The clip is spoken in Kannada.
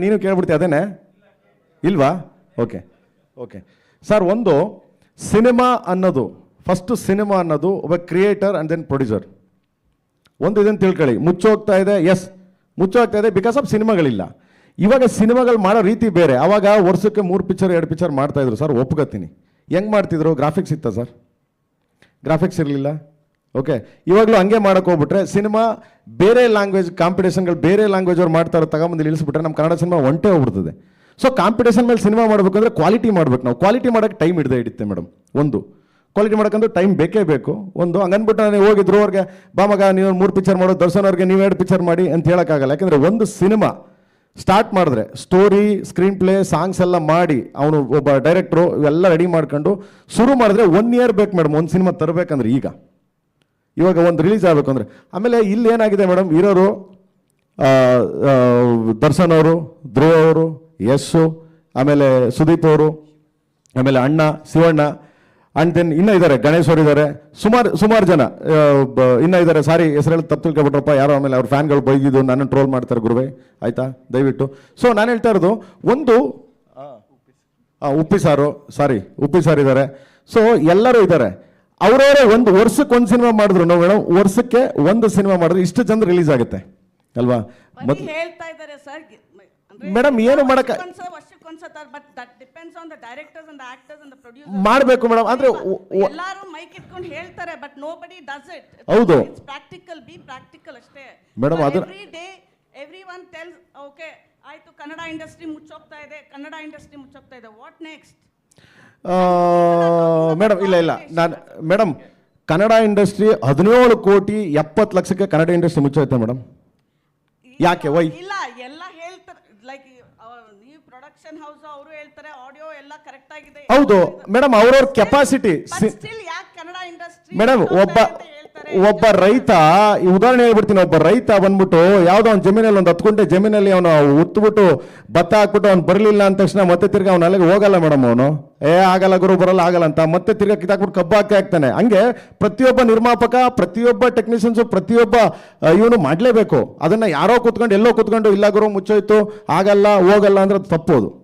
ನೀನು ಕೇಳ್ಬಿಡ್ತೀಯ ಅದೇನೆ ಇಲ್ವಾ? Okay okay. ಸರ್, ಒಂದು, ಸಿನಿಮಾ ಅನ್ನೋದು ಫಸ್ಟ್ ಸಿನಿಮಾ ಅನ್ನೋದು ಒಬ್ಬ ಕ್ರಿಯೇಟರ್ ಆ್ಯಂಡ್ ದೆನ್ ಪ್ರೊಡ್ಯೂಸರ್ ಒಂದು ಇದನ್ನು ತಿಳ್ಕೊಳ್ಳಿ. ಮುಚ್ಚೋಗ್ತಾ ಇದೆ? ಎಸ್ ಮುಚ್ಚೋಗ್ತಾ ಇದೆ ಬಿಕಾಸ್ ಆಫ್ ಸಿನಿಮಾಗಳಿಲ್ಲ. ಇವಾಗ ಸಿನಿಮಾಗಳು ಮಾಡೋ ರೀತಿ ಬೇರೆ. ಆವಾಗ ವರ್ಷಕ್ಕೆ ಮೂರು ಪಿಕ್ಚರ್ ಎರಡು ಪಿಕ್ಚರ್ ಮಾಡ್ತಾಯಿದ್ರು ಸರ್, ಒಪ್ಕೋತೀನಿ. ಹೆಂಗೆ ಮಾಡ್ತಿದ್ರು? ಗ್ರಾಫಿಕ್ಸ್ ಇತ್ತಾ ಸರ್? ಗ್ರಾಫಿಕ್ಸ್ ಇರಲಿಲ್ಲ? ಓಕೆ ಇವಾಗಲೂ ಹಂಗೆ ಮಾಡೋಕೆ ಹೋಗ್ಬಿಟ್ರೆ ಸಿನಿಮಾ ಬೇರೆ ಲ್ಯಾಂಗ್ವೇಜ್ ಕಾಂಪಿಟೇಷನ್ಗಳು ಬೇರೆ ಲ್ಯಾಂಗ್ವೇಜ್ ಅವ್ರು ಮಾಡ್ತಾರೆ ತಗೊಂಬಂದು ಇಳಿಸ್ಬಿಟ್ರೆ ನಮ್ಮ ಕನ್ನಡ ಸಿನಿಮಾ ಒಂಟೆ ಹೋಗ್ಬಿಡ್ತದೆ. ಸೊ ಕಾಂಪಿಟೇಷನ್ ಮೇಲೆ ಸಿನಿಮಾ ಮಾಡಬೇಕಂದ್ರೆ ಕ್ವಾಲಿಟಿ ಮಾಡ್ಬೇಕು ನಾವು. ಕ್ವಾಲಿಟಿ ಮಾಡೋಕ್ಕೆ ಟೈಮ್ ಇಡ್ದೆ ಇಡುತ್ತೆ ಮೇಡಮ್ ಒಂದು. ಕ್ವಾಲಿಟಿ ಮಾಡೋಕ್ಕಂದ್ರೆ ಟೈಮ್ ಬೇಕೇ ಬೇಕು. ಒಂದು ಹಂಗನ್ಬಿಟ್ಟು ನಾನು ಹೋಗಿದ್ರು ಅವ್ರಿಗೆ ಬಾ ಮಗ, ನೀವು ಮೂರು ಪಿಕ್ಚರ್ ಮಾಡೋ ದರ್ಶನ್ ಅವ್ರಿಗೆ ನೀವು ಎರಡು ಪಿಕ್ಚರ್ ಮಾಡಿ ಅಂತ ಹೇಳೋಕ್ಕಾಗಲ್ಲ. ಯಾಕಂದರೆ ಒಂದು ಸಿನಿಮಾ ಸ್ಟಾರ್ಟ್ ಮಾಡಿದ್ರೆ ಸ್ಟೋರಿ ಸ್ಕ್ರೀನ್ ಪ್ಲೇ ಸಾಂಗ್ಸ್ ಎಲ್ಲ ಮಾಡಿ ಅವನು ಒಬ್ಬ ಡೈರೆಕ್ಟ್ರು ಇವೆಲ್ಲ ರೆಡಿ ಮಾಡ್ಕೊಂಡು ಶುರು ಮಾಡಿದ್ರೆ ಒನ್ ಇಯರ್ ಬೇಕು ಮೇಡಮ್ ಒಂದು ಸಿನಿಮಾ ತರಬೇಕಂದ್ರೆ ಈಗ. ಇವಾಗ ಒಂದು ರಿಲೀಸ್ ಆಗಬೇಕು ಅಂದರೆ. ಆಮೇಲೆ ಇಲ್ಲಿ ಏನಾಗಿದೆ ಮೇಡಮ್ ಇರೋರು ದರ್ಶನ್ ಅವರು, ಧ್ರುವ ಅವರು ಯಶು ಆಮೇಲೆ ಸುದೀಪ್ ಅವರು, ಆಮೇಲೆ ಅಣ್ಣ, ಶಿವಣ್ಣ ಅಂಡ್ ದೆನ್ ಇನ್ನೂ ಇದ್ದಾರೆ ಗಣೇಶ್ ಅವರು ಇದ್ದಾರೆ ಸುಮಾರು ಸುಮಾರು ಜನ ಇನ್ನೂ ಇದ್ದಾರೆ ಸಾರಿ ಹೆಸರಲ್ಲಿ ತಪ್ಪು ತಿಳ್ಕೊಬಿಟ್ರಪ್ಪ. ಯಾರೋ ಆಮೇಲೆ ಅವ್ರ ಫ್ಯಾನ್ಗಳು ಬೈದಿದ್ದು ನನ್ನನ್ನು ಟ್ರೋಲ್ ಮಾಡ್ತಾರೆ ಗುರುವೆ. ಆಯಿತಾ? ದಯವಿಟ್ಟು. ಸೊ ನಾನು ಹೇಳ್ತಾ ಇರೋದು, ಒಂದು Uppi sir sorry Uppi sir ಇದ್ದಾರೆ ಸೊ ಎಲ್ಲರೂ ಇದ್ದಾರೆ ಅವರವರೇ ಒಂದು ವರ್ಷಕ್ಕೆ ಒಂದು ಸಿನಿಮಾ ಮಾಡಿದ್ರು. ನಾವು ಮೇಡಮ್ ವರ್ಷಕ್ಕೆ ಒಂದು ಸಿನಿಮಾ ಮಾಡಿದ್ರು ಇಷ್ಟು ಜನ ರಿಲೀಸ್ ಆಗುತ್ತೆ. ಅಲ್ವಾ? ಮತ್ತೆ ಹೇಳ್ತಾ ಇದ್ದಾರೆ ಸರ್ ಮೇಡಮ್ ಏನು ಮಾಡಕ್ಕ- ಮಾಡಬೇಕು ಮೇಡಮ್. ಅಂದ್ರೆ ಒ- ಮೈಕ್ ಇಟ್ಕೊಂಡು ಹೇಳ್ತಾರೆ but nobody does it ಹೌದು. ಪ್ರಾಕ್ಟಿಕಲ್ ಬಿ ಪ್ರಾಕ್ಟಿಕಲ್ ಅಷ್ಟೇ. ಮೇಡಮ್ ಅದು- every day everyone tells okay ಆಯ್ತು ಕನ್ನಡ ಇಂಡಸ್ಟ್ರಿ ಮುಚ್ಚೋಗ್ತಾ ಇದೆ ಕನ್ನಡ ಇಂಡಸ್ಟ್ರಿ ಮುಚ್ಚೋಗ್ತಾ ಇದೆ. ವಾಟ್ ನೆಕ್ಸ್ಟ್ ಮೇಡಮ್ ಇಲ್ಲ ಇಲ್ಲ. ನಾನು ಮೇಡಮ್ ಕನ್ನಡ ಇಂಡಸ್ಟ್ರಿ ಹದಿನೇಳು ಕೋಟಿ ಎಪ್ಪತ್ತು ಲಕ್ಷಕ್ಕೆ ಕನ್ನಡ ಇಂಡಸ್ಟ್ರಿ ಮುಚ್ಚೋಯ್ತೆ ಮೇಡಮ್. ಯಾಕೆ? ವೈ ಇಲ್ಲ ಎಲ್ಲ ಹೇಳ್ತಾರೆ. ಲೈಕ್ ನೀವು ಪ್ರೊಡಕ್ಷನ್ ಹೌಸ್ ಅವರು ಹೇಳ್ತಾರೆ ಆಡಿಯೋ ಎಲ್ಲ ಕರೆಕ್ಟ್ ಆಗಿದೆ. ಹೌದು. ಮೇಡಮ್ ಅವ್ರವ್ರ ಕೆಪಾಸಿಟಿ ಸ್ಟಿಲ್ ಯಾಕೆ ಕನ್ನಡ ಇಂಡಸ್ಟ್ರಿ ಮೇಡಮ್ ಒಬ್ಬ ಒಬ್ಬ ರೈತ ಉದಾಹರಣೆ ಹೇಳ್ಬಿಡ್ತೀನಿ, ಒಬ್ಬ ರೈತ ಬಂದ್ಬಿಟ್ಟು ಯಾವ್ದೋ ಒಂದು ಜಮೀನಲ್ಲಿ ಒಂದು ಹತ್ತು ಜಮೀನಲ್ಲಿ ಅವನು ಉತ್ಬಿಟ್ಟು ಭತ್ತ ಹಾಕ್ಬಿಟ್ಟು ಅವ್ನು ಬರಲಿಲ್ಲ ಅಂದ ತಕ್ಷಣ ಮತ್ತೆ ತಿರ್ಗಿ ಅವ್ನು ಅಲ್ಲಿಗೆ ಹೋಗಲ್ಲ ಮೇಡಮ್ ಅವನು. ಏ, ಆಗಲ್ಲ ಗುರು, ಬರಲ್ಲ, ಆಗಲ್ಲ ಅಂತ ಮತ್ತೆ ತಿರ್ಗಾ ಕಿತ್ತಾಕ್ಬಿಟ್ಟು ಕಬ್ಬು ಹಾಕಿ ಹಾಕ್ತಾನೆ. ಹಂಗೆ ಪ್ರತಿಯೊಬ್ಬ ನಿರ್ಮಾಪಕ, ಪ್ರತಿಯೊಬ್ಬ ಟೆಕ್ನಿಷಿಯನ್ಸು ಪ್ರತಿಯೊಬ್ಬ ಇವನು ಮಾಡಲೇಬೇಕು. ಅದನ್ನ ಯಾರೋ ಕೂತ್ಕೊಂಡು, ಎಲ್ಲೋ ಕೂತ್ಕೊಂಡು, ಇಲ್ಲ ಗುರು, ಮುಚ್ಚೋಯ್ತು, ಆಗಲ್ಲ, ಹೋಗಲ್ಲ ಅಂದ್ರೆ ಅದು ತಪ್ಪೋದು